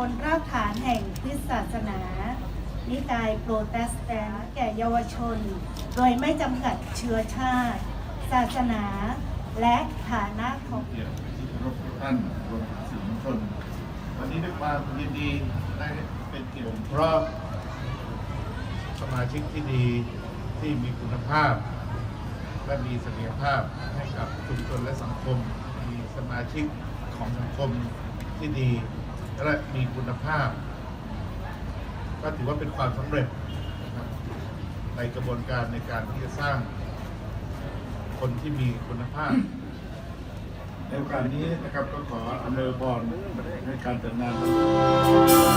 บนรากฐานแห่งคริสตศาสนา นิกายโปรเตสแตนต์แก่เยาวชน โดยไม่จำกัดเชื้อชาติ ศาสนา และฐานะของเกียรติที่าท่านรวมถึงสื่อมชน วันนี้ด้วยความยินดีได้เป็นเกียรติเพราะสมาชิกที่ดีที่มีคุณภาพ และมีศักยภาพให้กับชุมชนและสังคม มีสมาชิกของสังคมที่ดี และมีคุณภาพ ก็ถือว่าเป็นความสำเร็จนะครับในกระบวนการในการที่จะสร้างคนที่มีคุณภาพ ในโอกาสนี้นะครับก็ขออำนวยพรในการจัดงาน